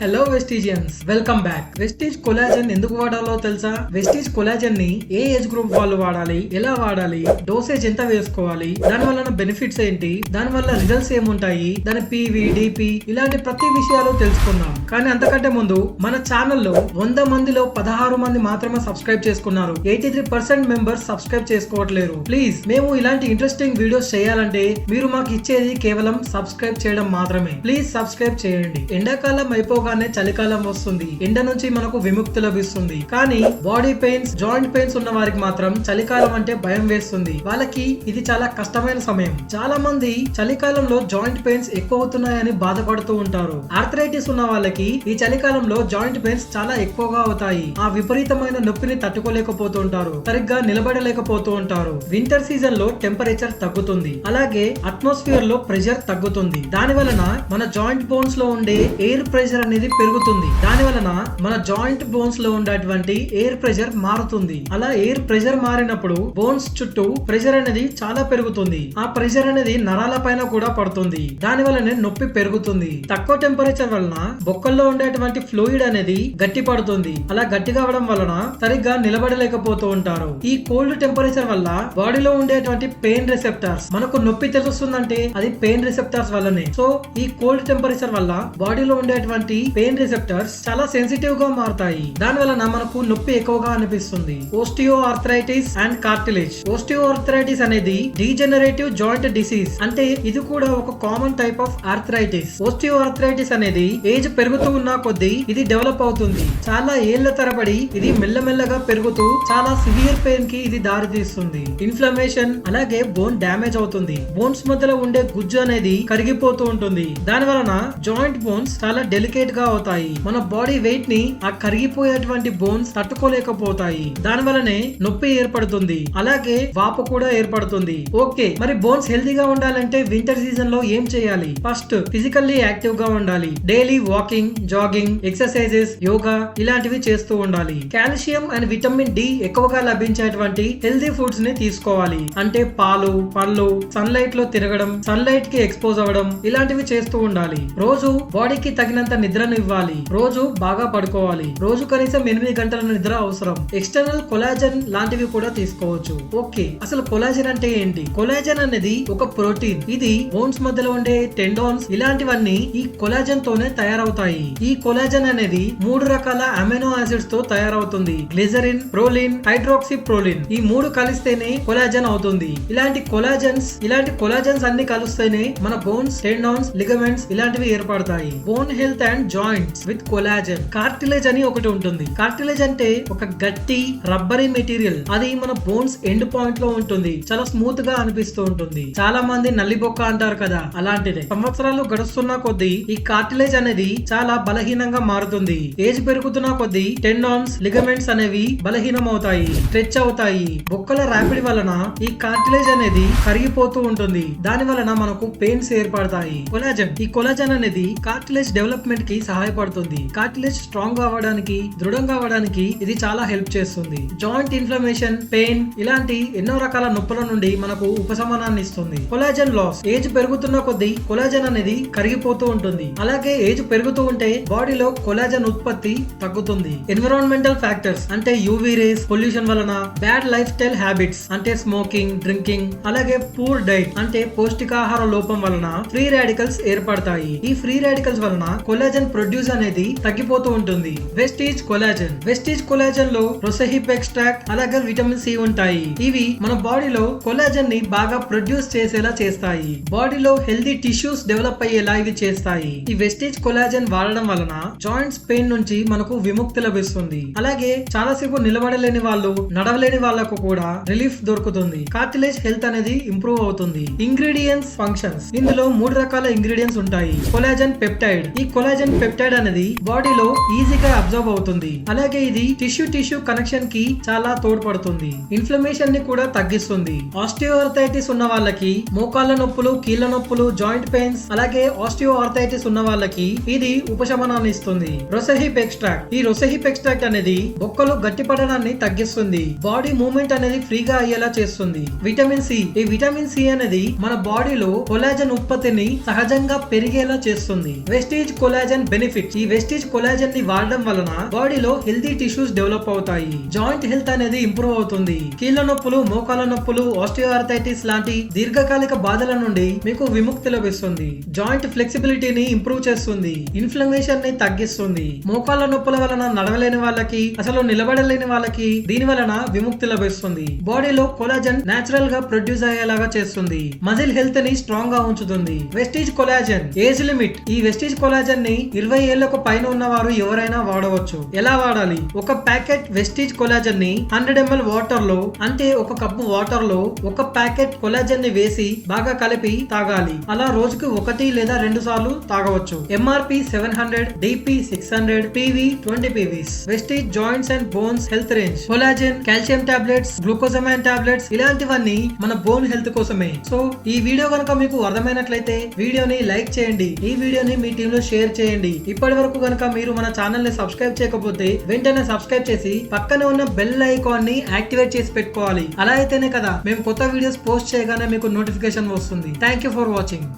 Hello Vestigians welcome back Vestige collagen ఎందుకు వాడాలో తెలుసా? వెస్టీజ్ కొలాజన్ని ఏ ఏజ్ గ్రూప్ వాళ్ళు వాడాలి? ఎలా వాడాలి? డోసేజ్ ఎంత వేసుకోవాలి? దాని వలన బెనిఫిట్స్ ఏంటి? దాని వల్ల రిజల్ట్స్ ఏముంటాయి? దాని పీవి డిపి ఇలాంటి ప్రతి విషయాలు తెలుసుకుందాం. కానీ అంతకంటే ముందు మన ఛానల్లో వంద మందిలో పదహారు మంది మాత్రమే సబ్స్క్రైబ్ చేసుకున్నారు. Eighty three percent members subscribe చేసుకోవట్లేరు. Please మేము ఇలాంటి ఇంట్రెస్టింగ్ వీడియోస్ చేయాలంటే మీరు మాకు ఇచ్చేది కేవలం సబ్స్క్రైబ్ చేయడం మాత్రమే. ప్లీజ్ సబ్స్క్రైబ్ చేయండి. ఎండాకాలం రాగానే చలికాలం వస్తుంది. ఎండ నుంచి మనకు విముక్తి లభిస్తుంది. కానీ బాడీ పెయిన్స్ జాయింట్ పెయిన్స్ ఉన్న వారికి మాత్రం చలికాలం అంటే భయం వేస్తుంది. వాళ్ళకి ఇది చాలా కష్టమైన సమయం. చాలా మంది చలికాలంలో జాయింట్ పెయిన్స్ ఎక్కువ అవుతున్నాయని బాధపడుతూ ఉంటారు. ఆర్థరైటిస్ ఉన్న వాళ్ళకి ఈ చలికాలంలో జాయింట్ పెయిన్స్ చాలా ఎక్కువగా అవుతాయి. ఆ విపరీతమైన నొప్పిని తట్టుకోలేకపోతూ ఉంటారు సరిగ్గా నిలబడలేకపోతూ ఉంటారు. వింటర్ సీజన్లో టెంపరేచర్ తగ్గుతుంది. అలాగే అట్మాస్ఫియర్లో ప్రెషర్ తగ్గుతుంది. దాని వలన మన జాయింట్ బోన్స్లో ఉండే ఎయిర్ ప్రెషర్ అనేది పెరుగుతుంది. దాని వలన మన జాయింట్ బోన్స్లో ఉండేటువంటి ఎయిర్ ప్రెషర్ మారుతుంది. అలా ఎయిర్ ప్రెషర్ మారినప్పుడు బోన్స్ చుట్టూ ప్రెషర్ అనేది చాలా పెరుగుతుంది. ఆ ప్రెషర్ అనేది నరాల పైన కూడా పడుతుంది. దాని వలనే నొప్పి పెరుగుతుంది. తక్కువ టెంపరేచర్ వలన బొక్కల్లో ఉండేటువంటి ఫ్లూయిడ్ అనేది గట్టి పడుతుంది. అలా గట్టి కావడం వలన సరిగ్గా నిలబడలేకపోతూ ఉంటారు. ఈ కోల్డ్ టెంపరేచర్ వల్ల బాడీలో ఉండేటువంటి పెయిన్ రిసెప్టార్స్ మనకు నొప్పి తెలుస్తుందంటే అది పెయిన్ రిసెప్టార్స్ వల్లనే. సో ఈ కోల్డ్ టెంపరేచర్ వల్ల బాడీలో ఉండేటువంటి పెయిన్ రిసెప్టర్స్ చాలా సెన్సిటివ్గా మారుతాయి. దాని వలన మనకు నొప్పి ఎక్కువగా అనిపిస్తుంది. Osteoarthritis and cartilage. Osteo arthritis అనేది డీజెనరేటివ్ జాయింట్ డిసీజ్. అంటే ఇది కూడా ఒక common type of arthritis. Osteoarthritis అనేది ఏజ్ పెరుగుతూ ఉన్న కొద్దీ ఇది డెవలప్ అవుతుంది. చాలా ఏళ్ళ తరబడి ఇది మెల్లమెల్లగా పెరుగుతూ చాలా సివియర్ పెయిన్కి ఇది దారి తీస్తుంది ఇన్ఫ్లమేషన్ అలాగే బోన్ డ్యామేజ్ అవుతుంది. బోన్స్ మధ్యలో ఉండే గుజ్జు అనేది కరిగిపోతూ ఉంటుంది. దాని వలన జాయింట్ బోన్స్ చాలా డెలికేట్ గా అవుతాయి. మన బాడీ వెయిట్ని ఆ కరిగిపోయేటువంటి బోన్స్ తట్టుకోలేకపోతాయి. దాని వలనే నొప్పి ఏర్పడుతుంది. అలాగే వాపు కూడా ఏర్పడుతుంది. ఓకే మరి బోన్స్ హెల్దీగా ఉండాలంటే వింటర్ సీజన్లో ఏం చేయాలి? ఫస్ట్ ఫిజికల్లీ యాక్టివ్గా ఉండాలి. Daily walking jogging exercises yoga ఇలాంటివి చేస్తూ ఉండాలి. కాల్షియం అండ్ విటమిన్ డి ఎక్కువగా లభించేటువంటి హెల్దీ ఫుడ్స్ని తీసుకోవాలి. అంటే పాలు పండ్లు సన్లైట్లో తిరగడం సన్లైట్కి ఎక్స్పోజ్ అవ్వడం ఇలాంటివి చేస్తూ ఉండాలి. రోజు బాడీకి తగినంత నిద్ర నిద్రను ఇవ్వాలి రోజు బాగా పడుకోవాలి. రోజు కనీసం ఎనిమిది గంటల నిద్ర అవసరం. ఎక్స్టర్నల్ కొలాజన్ లాంటివి కూడా తీసుకోవచ్చు. ఓకే అసలు కొలాజన్ అంటే ఏంటి? కొలాజన్ అనేది ఒక ప్రోటీన్. ఇది బోన్స్ మధ్యలో ఉండే టెండోన్స్ ఇలాంటివన్నీ ఈ కొలాజన్ తోనే తయారవుతాయి. ఈ కొలాజన్ అనేది మూడు రకాల అమెనో ఆసిడ్స్తో తయారవుతుంది. గ్లిజరిన్ ప్రోలిన్ హైడ్రోక్సి ప్రోలిన్ ఈ మూడు కలిస్తేనే కొలాజన్ అవుతుంది. ఇలాంటి కొలాజన్స్ ఇలాంటి కొలాజన్స్ అన్ని కలిస్తేనే మన బోన్స్ టెండోన్స్ లిగమెంట్స్ ఇలాంటివి ఏర్పడతాయి. Bone health and joints with collagen cartilage అని ఒకటి ఉంటుంది. కార్టిలేజ్ అంటే ఒక గట్టి రబ్బరీ మెటీరియల్ అది మన బోన్స్ ఎండ్ పాయింట్లో ఉంటుంది. చాలా స్మూత్గా అనిపిస్తూ ఉంటుంది. చాలా మంది నల్లిబొక్క అంటారు కదా అలాంటిదే. సంవత్సరాలు గడుస్తున్న కొద్దీ ఈ కార్టిలేజ్ అనేది చాలా బలహీనంగా మారుతుంది. ఏజ్ పెరుగుతున్న కొద్దీ టెండాన్స్ లిగమెంట్స్ అనేవి బలహీనం అవుతాయి స్ట్రెచ్ అవుతాయి. బొక్కల ర్యాపిడ్ వలన ఈ కార్టిలేజ్ అనేది కరిగిపోతూ ఉంటుంది. దాని వలన మనకు పెయిన్స్ ఏర్పడతాయి. కొలాజన్. ఈ కొలాజన్ అనేది కార్టిలేజ్ డెవలప్మెంట్కి సహాయపడుతుంది. కార్టిలేజ్ స్ట్రాంగ్ అవ్వడానికి దృఢంగా అవ్వడానికి ఇది చాలా హెల్ప్ చేస్తుంది. జాయింట్ ఇన్ఫ్లమేషన్ పెయిన్ ఇలాంటి ఎన్నో రకాల నొప్పుల నుండి మనకు ఉపశమనాన్ని ఇస్తుంది. కొలాజన్ లాస్ ఏజ్ పెరుగుతున్న కొద్దీ కొలాజన్ అనేది కరిగిపోతూ ఉంటుంది. అలాగే ఏజ్ పెరుగుతూ ఉంటే బాడీలో కొలాజన్ ఉత్పత్తి తగ్గుతుంది. ఎన్విరాన్మెంటల్ ఫ్యాక్టర్స్ అంటే యూవీ రేస్ పొల్యూషన్ వలన బ్యాడ్ లైఫ్ స్టైల్ హ్యాబిట్స్ అంటే స్మోకింగ్ డ్రింకింగ్ అలాగే పూర్ డైట్ అంటే పౌష్టికాహార లోపం వలన ఫ్రీ రాడికల్స్ ఏర్పడతాయి. ఈ ఫ్రీ రాడికల్స్ వలన కొలాజన్ ప్రొడ్యూస్ అనేది తగ్గిపోతూ ఉంటుంది. వెస్టీజ్ కొలాజన్ వెస్టీజ్ కొలాజన్లో రొసెహిప్ ఎక్స్ట్రాక్ట్ అలాగే విటమిన్ సి ఉంటాయి. ఇవి మన బాడీలో కొలాజన్ని బాగా ప్రొడ్యూస్ చేసేలా చేస్తాయి. బాడీలో హెల్దీ టిష్యూస్ డెవలప్ అయ్యేలా ఇవి చేస్తాయి. ఈ వెస్టేజ్ కొలాజన్ వాడడం వలన జాయింట్స్ పెయిన్ నుంచి మనకు విముక్తి లభిస్తుంది. అలాగే చాలా సేపు నిలబడలేని వాళ్ళు నడవలేని వాళ్ళకు కూడా రిలీఫ్ దొరుకుతుంది. కార్టిలేజ్ హెల్త్ అనేది ఇంప్రూవ్ అవుతుంది. ఇంగ్రీడియంట్స్ ఫంక్షన్స్ ఇందులో మూడు రకాల ఇంగ్రీడియంట్స్ ఉంటాయి. కొలాజన్ పెప్టైడ్ ఈ కొలాజన్ పెప్టైడ్ అనేది బాడీలో ఈజీగా అబ్జర్వ్ అవుతుంది. అలాగే ఇది టిష్యూ టిష్యూ కనెక్షన్కి చాలా తోడ్పడుతుంది. ఇన్ఫ్లమేషన్ని కూడా తగ్గిస్తుంది. ఆస్టియోఆర్థైటిస్ ఉన్న వాళ్ళకి మోకాళ్ళ నొప్పులు కీళ్ళ నొప్పులు జాయింట్ పెయిన్స్ అలాగే ఆస్టియోఆర్థైటిస్ ఉన్న వాళ్ళకి ఇది ఉపశమనాన్ని ఇస్తుంది. రొసెహిప్ ఎక్స్ట్రాక్ట్ ఈ రొసెహిప్ ఎక్స్ట్రాక్ట్ అనేది బొక్కలు గట్టిపడడాన్ని తగ్గిస్తుంది. బాడీ మూవ్మెంట్ అనేది ఫ్రీగా అయ్యేలా చేస్తుంది. విటమిన్ సి ఈ విటమిన్ సి అనేది మన బాడీలో కొలాజన్ ఉత్పత్తిని సహజంగా పెరిగేలా చేస్తుంది. వెస్టేజ్ కొలాజన్ బెనిఫిట్స్ ఈ వెస్టేజ్ కొలాజన్ని వాడడం వలన బాడీలో హెల్తీ టిష్యూస్ డెవలప్ అవుతాయి. జాయింట్ హెల్త్ అనేది ఇంప్రూవ్ అవుతుంది. కీళ్ళ నొప్పులు మోకాల నొప్పులు ఆస్టియోఆర్థైటిస్ లాంటి దీర్ఘకాలిక బాధల నుండి మీకు విముక్తి లభిస్తుంది. జాయింట్ ఫ్లెక్సిబిలిటీని ఇంప్రూవ్ చేస్తుంది. ఇన్ఫ్లమేషన్ని తగ్గిస్తుంది. మోకాళ్ళ నొప్పుల వలన నడవలేని వాళ్ళకి అసలు నిలబడలేని వాళ్ళకి దీని వలన విముక్తి లభిస్తుంది. బాడీలో కొలాజన్ నేచురల్గా ప్రొడ్యూస్ అయ్యేలాగా చేస్తుంది. మజిల్ హెల్త్ని స్ట్రాంగ్గా ఉంచుతుంది. వెస్టేజ్ కొలాజన్ ఏజ్ లిమిట్ ఈ వెస్టేజ్ కొలాజన్ని ఇరవై ఏళ్ళకు పైన ఉన్న వారు ఎవరైనా వాడవచ్చు. ఎలా వాడాలి? ఒక ప్యాకెట్ వెస్టీజ్ కొలాజన్ని హండ్రెడ్ ఎంఎల్ వాటర్లో అంటే ఒక కప్పు వాటర్లో ఒక ప్యాకెట్ కొలాజన్ని వేసి బాగా కలిపి తాగాలి. అలా రోజుకు ఒకటి లేదా రెండు సార్లు తాగవచ్చు. MRP seven hundred DP six hundred PV twenty PVs Vestige joints and bones health range collagen calcium tablets glucosamine tablets ఇలాంటివన్నీ మన బోన్ హెల్త్ కోసమే. సో ఈ వీడియో కనుక మీకు అర్థమైనట్లయితే వీడియోని లైక్ చేయండి. ఈ వీడియోని మీ టీమ్లో షేర్ చేయండి ఇప్పటి వరకు కనుక మీరు మన ఛానల్ని సబ్స్క్రైబ్ చేయకపోతే వెంటనే సబ్స్క్రైబ్ చేసి పక్కనే ఉన్న బెల్ ఐకాన్ని యాక్టివేట్ చేసి పెట్టుకోవాలి. అలా అయితేనే కదా మేము కొత్త వీడియోస్ పోస్ట్ చేయగానే మీకు నోటిఫికేషన్ వస్తుంది. Thank you for watching